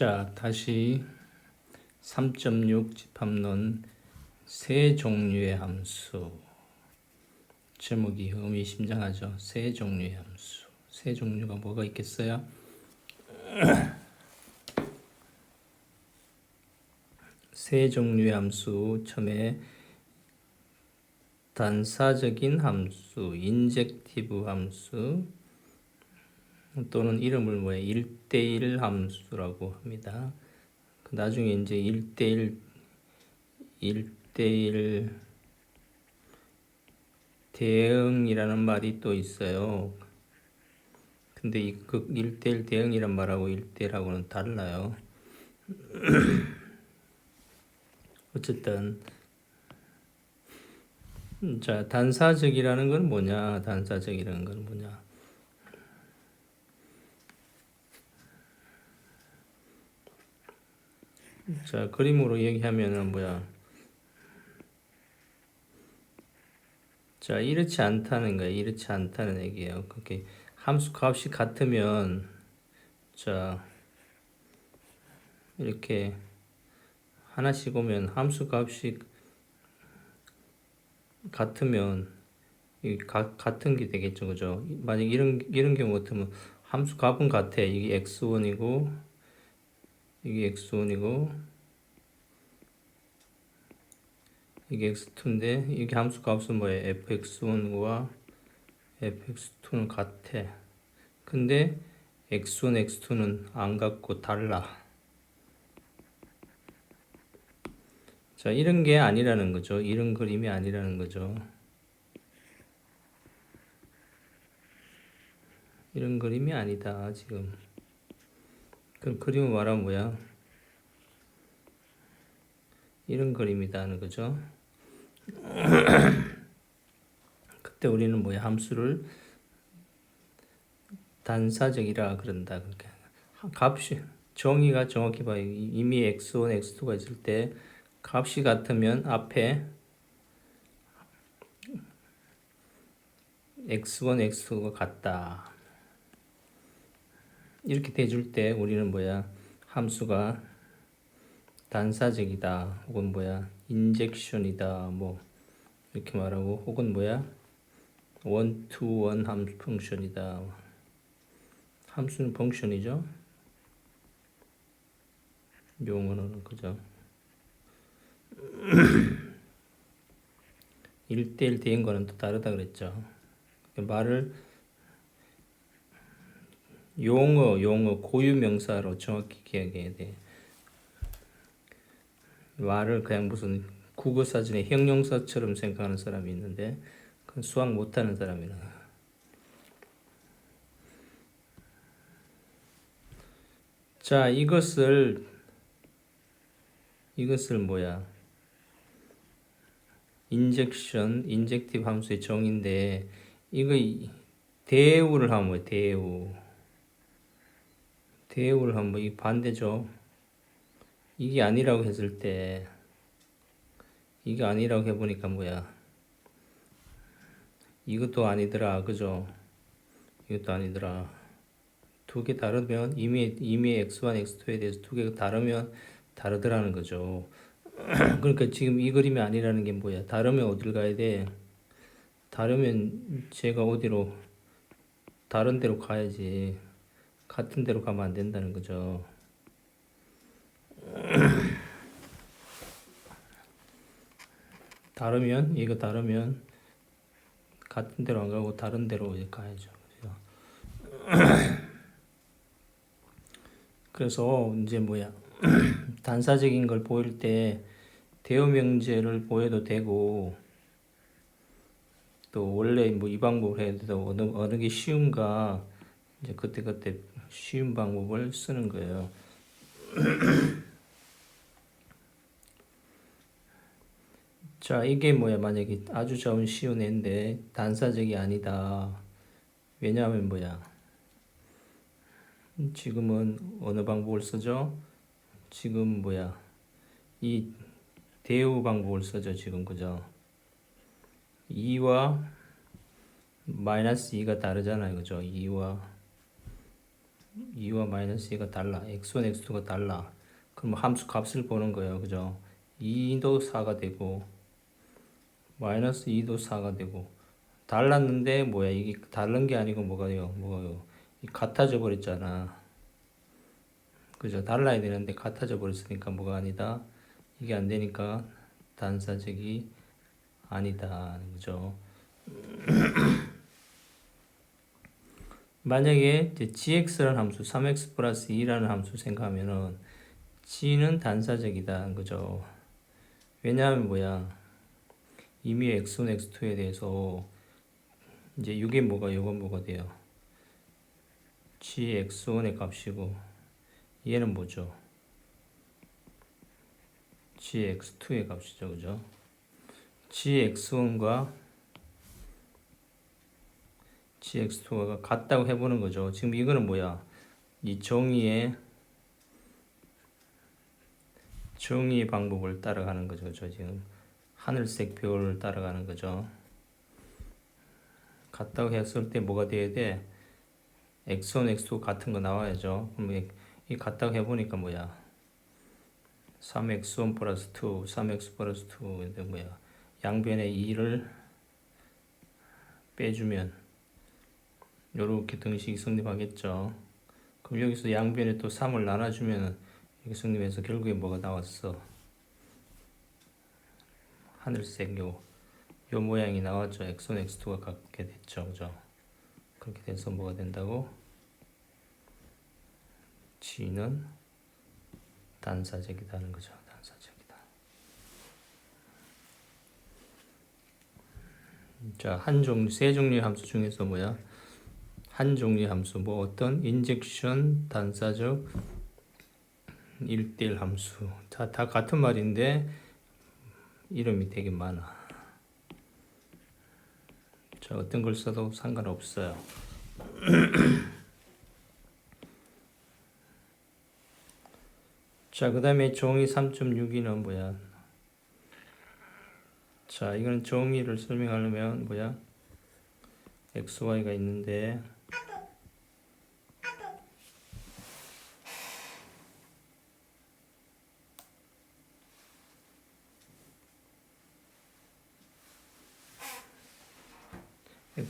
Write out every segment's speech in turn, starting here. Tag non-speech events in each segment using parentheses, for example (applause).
자, 다시 3.6 집합론 세 종류의 함수. 제목이 의미심장하죠. 세 종류의 함수. 세 종류가 뭐가 있겠어요? (clears throat) 세 종류의 함수 처음에 단사적인 함수, 인젝티브 함수 또는 이름을 뭐야 1대1 함수라고 합니다. 그 나중에 이제 1대1 1대1 대응이라는 말이 또 있어요. 근데 이그 1대1 대응이란 말하고 1대1하고는 달라요. (clears throat) 어쨌든 자 단사적이라는 건 뭐냐? 단사적이라는 건 뭐냐? 자 그림으로 얘기하면은 뭐야? 자 이렇지 않다는 거야. 이렇지 않다는 얘기예요. 그렇게 함수 값이 같으면 자 이렇게 하나씩 오면 함수 값이 같으면 이 가, 같은 게 되겠죠, 그죠? 만약 이런 이런 경우 같으면 함수 값은 같아. 이게 x1이고 이게 x1이고 이게 x2인데 이게 함수 값은 뭐예요? fx1과 fx2는 같아. 근데 x1, x2는 안 같고 달라. 자, 이런 게 아니라는 거죠. 이런 그림이 아니라는 거죠. 이런 그림이 아니다, 지금. 그럼 그림을 말하면 뭐야? 이런 그림이다는 거죠. (clears throat) 그때 우리는 뭐야? 함수를 단사적이라 그런다. 그렇게. 값이, 정의가 정확히 봐요. 이미 x1, x2가 있을 때 값이 같으면 앞에 x1, x2가 같다. 이렇게 대줄 때 우리는 뭐야? 함수가 단사적이다. 혹은 뭐야? 인젝션이다. 뭐 이렇게 말하고 혹은 뭐야? 원투원 함수 펑션이다. 함수는 펑션이죠. 용어는 그죠? (clears throat) 1대1 대인 거는 또 다르다 그랬죠. 말을 용어, 용어, 고유 명사로 정확히 기억해야 돼. 말을 그냥 무슨 국어 사전의 형용사처럼 생각하는 사람이 있는데 그건 수학 못하는 사람이라. 자, 이것을 이것을 뭐야? 인젝션, 인젝티브 함수의 정의인데 이거 대우를 하면 뭐야? 대우. 대우를 하면 뭐이 반대죠. 이게 아니라고 했을 때 이게 아니라고 해보니까 뭐야? 이것도 아니더라, 그죠? 이것도 아니더라. 두 개 다르면 이미 이미 x1, x2에 대해서 두 개가 다르면 다르더라는 거죠. (clears throat) 그러니까 지금 이 그림이 아니라는 게 뭐야? 다르면 어딜 가야 돼? 다르면 제가 어디로 다른 데로 가야지. 같은 데로 가면 안 된다는 거죠. (clears throat) 다르면 이거 다르면 같은 데로 안 가고 다른 데로 가야죠. (clears throat) 그래서 이제 뭐야 (clears throat) 단사적인 걸 보일 때 대여 명제를 보여도 되고 또 원래 뭐 이 방법을 해도 어느 어느 게 쉬운가 이제 그때 그때 쉬운 방법을 쓰는 거예요. (clears throat) 자 이게 뭐야 만약에 아주 좋은 쉬운 애인데 단사적이 아니다. 왜냐하면 뭐야 지금은 어느 방법을 쓰죠? 지금 뭐야 이 대우 방법을 쓰죠 지금 그죠? 2와 마이너스 2가 다르잖아요 그죠? 2와 2와 마이너스 2가 달라. x1, x2가 달라. 그럼 함수 값을 보는 거예요. 그죠? 2도 4가 되고 마이너스 2도 4가 되고 달랐는데 뭐야 이게 다른 게 아니고 뭐가요? 뭐가요? 이 같아져 버렸잖아. 그죠? 달라야 되는데 같아져 버렸으니까 뭐가 아니다. 이게 안 되니까 단사적이 아니다. 그죠? (clears throat) 만약에 이제 gx라는 함수, 3x 플러스 2라는 함수 생각하면은 g는 단사적이다. 그죠? 왜냐하면 뭐야? 이미 x1, x2에 대해서 이제 이게 뭐가 이건 뭐가 돼요? g x1의 값이고 얘는 뭐죠? g x2의 값이죠. 그죠? g x1과 g x2가 같다고 해보는 거죠. 지금 이거는 뭐야? 이 정의의 정의 방법을 따라가는 거죠. 그죠? 지금 하늘색 별을 따라가는 거죠. 같다고 했을 때 뭐가 돼야 돼? x1, x2 같은 거 나와야죠. 그럼 이- 이 같다고 해보니까 뭐야? 3x1 플러스 2, 3x 플러스 2, 근데 뭐야? 양변의 2를 빼주면 이렇게 등식이 성립하겠죠. 그럼 여기서 양변에 또 3을 나눠주면 이게 성립해서 결국에 뭐가 나왔어? 하늘색 요, 요 모양이 나왔죠. x1, x2가 갖게 됐죠. 그죠? 그렇게 돼서 뭐가 된다고? g는 단사적이다는 거죠. 단사적이다. 자, 한 종류, 세 종류의 함수 중에서 뭐야? 한 종류의 함수, 뭐 어떤 인젝션, 단사적, 1대1 함수. 다, 다 같은 말인데 이름이 되게 많아. 자, 어떤 걸 써도 상관없어요. (clears throat) 자, 그 다음에 종이 3.6이는 뭐야? 자, 이건 종이를 설명하려면 뭐야? x, y가 있는데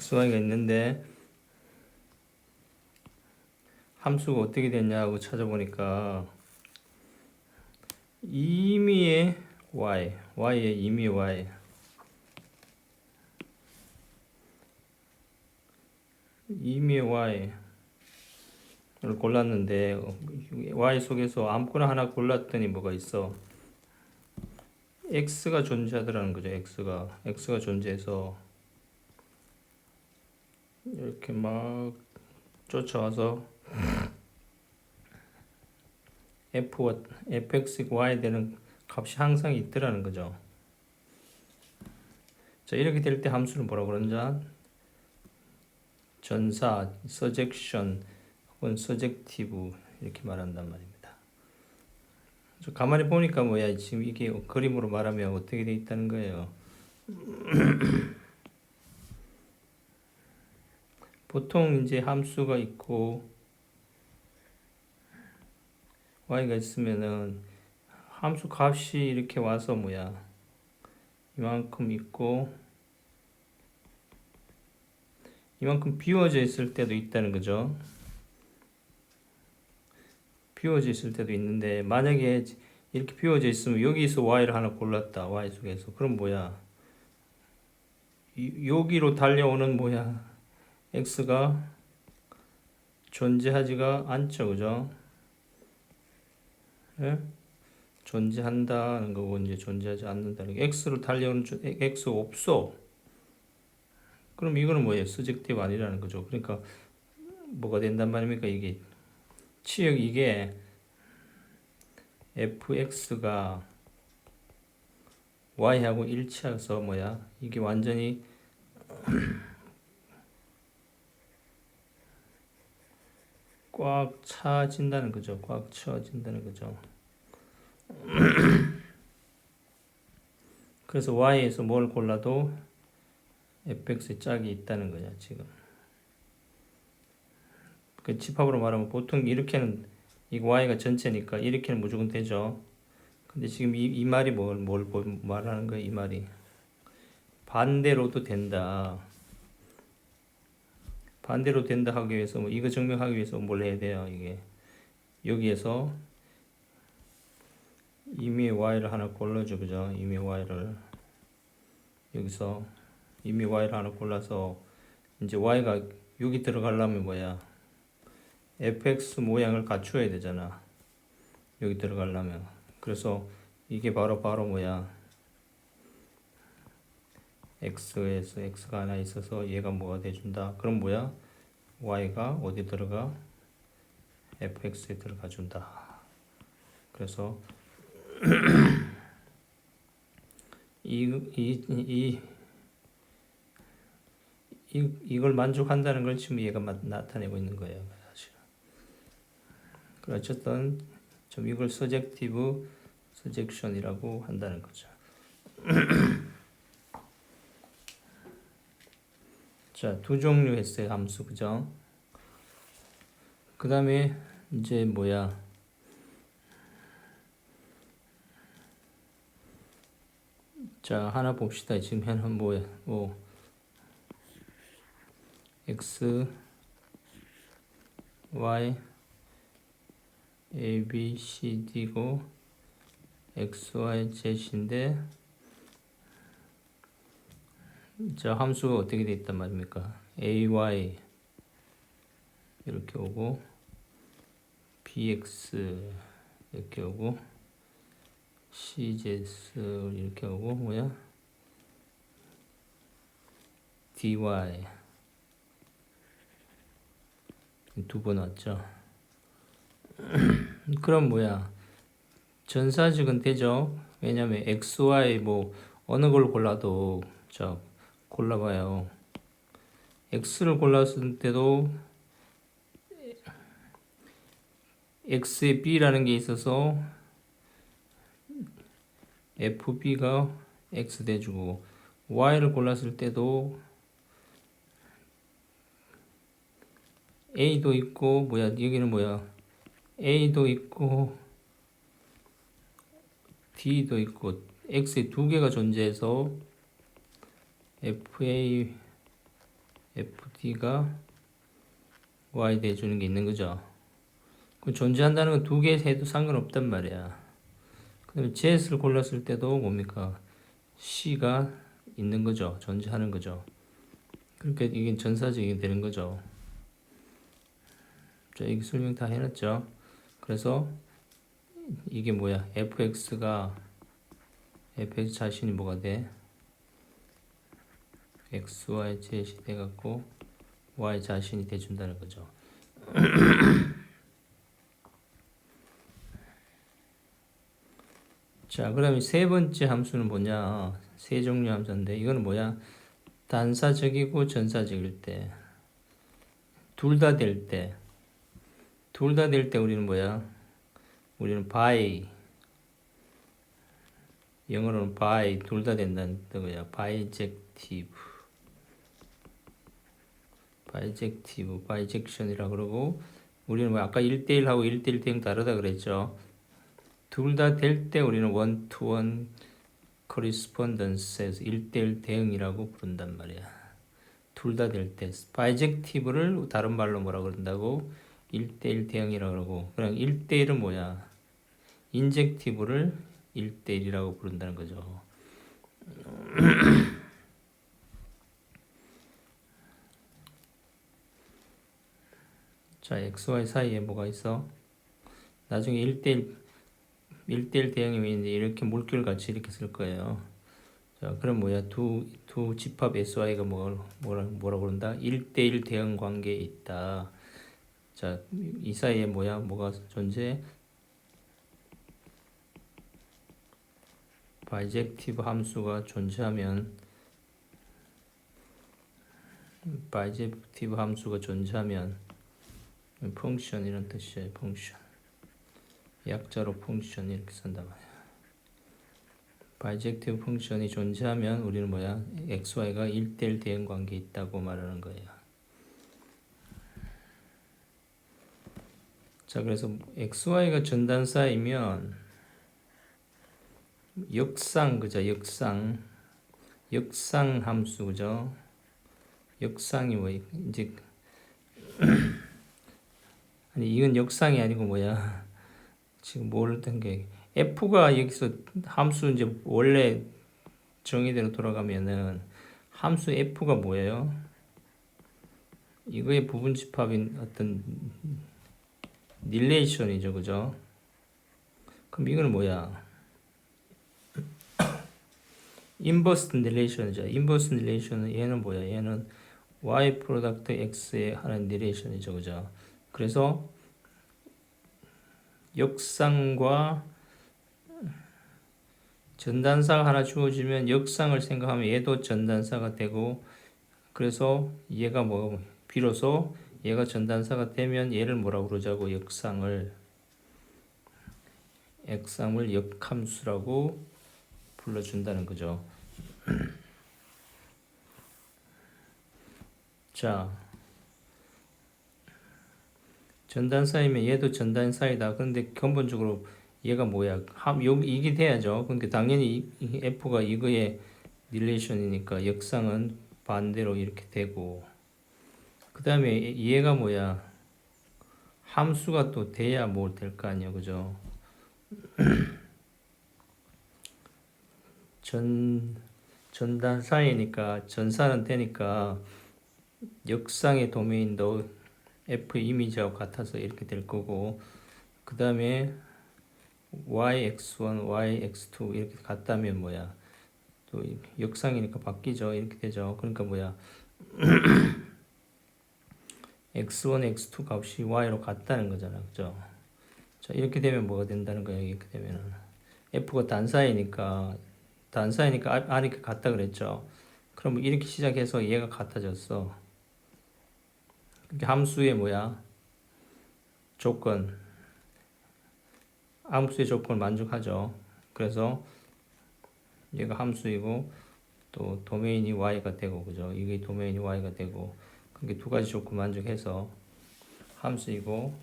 x, y가 있는데 함수가 어떻게 됐냐고 찾아보니까 임의의 y, y의 임의 y. 임의 y를 골랐는데 y 속에서 아무거나 하나 골랐더니 뭐가 있어? x가 존재하더라는 거죠 x가. x가 존재해서 이렇게 막 쫓아와서 f와 fx, y 되는 값이 항상 있더라는 거죠. 자 이렇게 될 때 함수를 뭐라고 그러냐? 전사, 서젝션 혹은 서젝티브 이렇게 말한단 말입니다. 저 가만히 보니까 뭐야 지금 이게 그림으로 말하면 어떻게 돼 있다는 거예요. 보통 이제 함수가 있고 y가 있으면은 함수 값이 이렇게 와서 뭐야? 이만큼 있고 이만큼 비워져 있을 때도 있다는 거죠. 비워져 있을 때도 있는데 만약에 이렇게 비워져 있으면 여기서 y를 하나 골랐다 y 속에서. 그럼 뭐야? 이- 여기로 달려오는 뭐야 x가 존재하지가 않죠 그죠? 예? 존재한다는 거고 이제 존재하지 않는다는 게 x로 달려오는 조- x 없어. 그럼 이거는 뭐예요 서젝티브 아니라는 거죠. 그러니까 뭐가 된단 말입니까? 이게 치역 이게 fx가 y하고 일치해서 뭐야? 이게 완전히 꽉 차진다는 거죠. 꽉 채워진다는 거죠. (clears throat) 그래서 y에서 뭘 골라도 fx의 짝이 있다는 거야, 지금. 그 집합으로 말하면 보통 이렇게는 이 y가 전체니까 이렇게는 무조건 되죠. 근데 지금 이, 이 말이 뭘, 뭘, 뭘 말하는 거야 이 말이 반대로도 된다. 반대로 된다 하기 위해서 뭐 이거 증명하기 위해서 뭘 해야 돼요 이게? 여기에서 이미 y를 하나 골라줘 그죠. 이미 y를. 여기서 이미 y를 하나 골라서 이제 y가 여기 들어가려면 뭐야? fx 모양을 갖추어야 되잖아. 여기 들어가려면. 그래서 이게 바로 바로 뭐야 x에서 x가 하나 있어서 얘가 뭐가 돼준다? 그럼 뭐야? Y가 어디 들어가? Fx에 들어가 준다. 그래서 (clears throat) 이, 이, 이, 이, 이걸 만족한다는 걸 지금 얘가 마- 나타내고 있는 거예요 사실 그 어쨌든 좀 이걸 서젝티브 서젝션이라고 한다는 거죠 (clears throat) 자, 두 종류 했어요, 함수. 그죠? 그 다음에 이제 뭐야? 자, 하나 봅시다. 지금 현은 뭐야? 뭐 x y a b c d고 x y z인데 자, 함수가 어떻게 돼 있단 말입니까? ay 이렇게 오고 bx 이렇게 오고 cz 이렇게 오고 뭐야? dy 두 번 왔죠. (clears throat) 그럼 뭐야? 전사직은 되죠. 왜냐면 x, y 뭐 어느 걸 골라도 저 골라봐요. x를 골랐을 때도 x에 b라는 게 있어서 fb가 x 돼주고 y를 골랐을 때도 a도 있고 뭐야 여기는 뭐야 a도 있고 d도 있고 x에 두 개가 존재해서 FA, FD가 Y 대주는 게 있는 거죠. 그 존재한다는 건 두 개 해도 상관없단 말이야. 그 다음에 JS를 골랐을 때도 뭡니까? C가 있는 거죠. 존재하는 거죠. 그러니까 이게 전사적이 되는 거죠. 자, 이게 설명 다 해놨죠. 그래서 이게 뭐야? fx가 fx 자신이 뭐가 돼? X, y, z이 돼갖고 y 자신이 돼준다는 거죠. (clears throat) 자, 그다음에 세 번째 함수는 뭐냐? 세 종류 함수인데 이거는 뭐야? 단사적이고 전사적일 때, 둘 다 될 때, 둘 다 될 때 우리는 뭐야? 우리는 by 영어로는 by 둘 다 된다는 뜻이야. bijective 바이젝티브, 바이젝션이라 그러고 우리는 뭐 아까 1대1하고 1대1 대응 다르다 그랬죠. 둘 다 될 때 우리는 one correspondence에서 1대1 대응이라고 부른단 말이야. 둘 다 될 때. 바이젝티브를 다른 말로 뭐라 그런다고? 1대1 대응이라 그러고 그냥 1대1은 뭐야? 인젝티브를 1대1이라고 부른다는 거죠. (clears throat) 자, XY 사이에 뭐가 있어? 나중에 1대1, 1대1 대응이 있는데 이렇게 물결 같이 이렇게 쓸 거예요. 자, 그럼 뭐야? 두, 두 집합 SY가 뭐, 뭐라, 뭐라 그런다? 1대1 대응 관계에 있다. 자, 이 사이에 뭐야? 뭐가 존재? 바이젝티브 함수가 존재하면 바이젝티브 함수가 존재하면 펑션 이런 뜻이에요. 펑션. 약자로 펑션 이렇게 쓴단 말이야. 바이젝티브 펑션이 존재하면 우리는 뭐야? xy가 1대1 대응 관계에 있다고 말하는 거예요. 자, 그래서 xy가 전단사이면 역상 그죠? 역상 역상 함수 그죠? 역상이 뭐 이제 (clears throat) 아니 이건 역상이 아니고 뭐야? (laughs) 지금 뭘 했던 게 f가 여기서 함수 이제 원래 정의대로 돌아가면은 함수 f가 뭐예요? 이거의 부분 집합인 어떤 릴레이션이죠, 그죠? 그럼 이거는 뭐야? (coughs) 인버스 릴레이션이죠. 인버스 릴레이션은 얘는 뭐야? 얘는 y 프로덕트 x에 하는 릴레이션이죠, 그죠? 그래서 역상과 전단사가 하나 주어지면 역상을 생각하면 얘도 전단사가 되고 그래서 얘가 뭐 비로소 얘가 전단사가 되면 얘를 뭐라고 그러자고 역상을 액상을 역함수라고 불러준다는 거죠. (clears throat) 자, 전단사이면 얘도 전단사이다. 근데 근본적으로 얘가 뭐야? 함, 요, 이게 돼야죠. 그러니까 당연히 이, 이 F가 이거의 릴레이션이니까 역상은 반대로 이렇게 되고 그 다음에 얘가 뭐야? 함수가 또 돼야 뭘 될 거 아니야, 그죠? (clears throat) 전 전단 사이니까 전사는 되니까 역상의 도메인도 F 이미지하고 같아서 이렇게 될 거고 그 다음에 yx1, yx2 이렇게 같다면 뭐야? 또 역상이니까 바뀌죠. 이렇게 되죠. 그러니까 뭐야? (clears throat) X1, x2 값이 y로 같다는 거잖아. 그죠? 자 이렇게 되면 뭐가 된다는 거야 이렇게 되면은? F가 단사이니까 단사이니까 아- 아니까 같다 그랬죠. 그럼 이렇게 시작해서 얘가 같아졌어 함수의 뭐야? 조건. 함수의 조건을 만족하죠. 그래서 얘가 함수이고 또 도메인이 y가 되고 그죠? 이게 도메인이 y가 되고 그게 두 가지 조건 만족해서 함수이고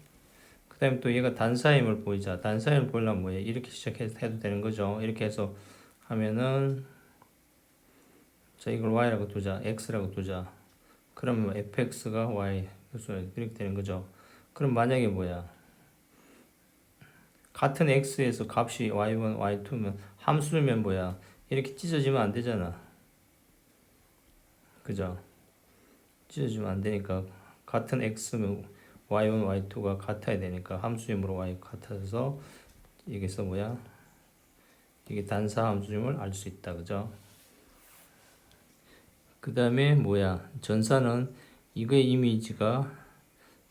그 다음에 또 얘가 단사임을 보이자. 단사임을 보려면 뭐예요? 이렇게 시작해서 해도 되는 거죠. 이렇게 해서 하면은 자 이걸 y라고 두자. x라고 두자. 그러면 fx가 y 그래서 이렇게 되는 거죠. 그럼 만약에 뭐야? 같은 x에서 값이 y1, y2면 함수면 뭐야? 이렇게 찢어지면 안 되잖아. 그죠? 찢어지면 안 되니까 같은 x면 y1, y2가 같아야 되니까 함수이므로 y 같아서 여기서 뭐야? 이게 단사 함수임을 알 수 있다. 그죠? 그 다음에 뭐야? 전사는 이거의 이미지가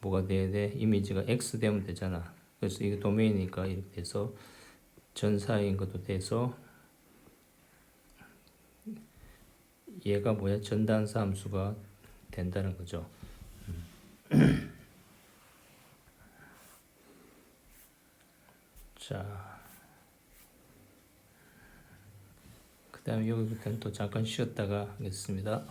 뭐가 돼야 돼 이미지가 x 되면 되잖아 그래서 이게 도메인이니까 이렇게 돼서 전사인 것도 돼서 얘가 뭐야 전단사 함수가 된다는 거죠. 자, 그 다음에 여기부터는 또 잠깐 쉬었다가 하겠습니다.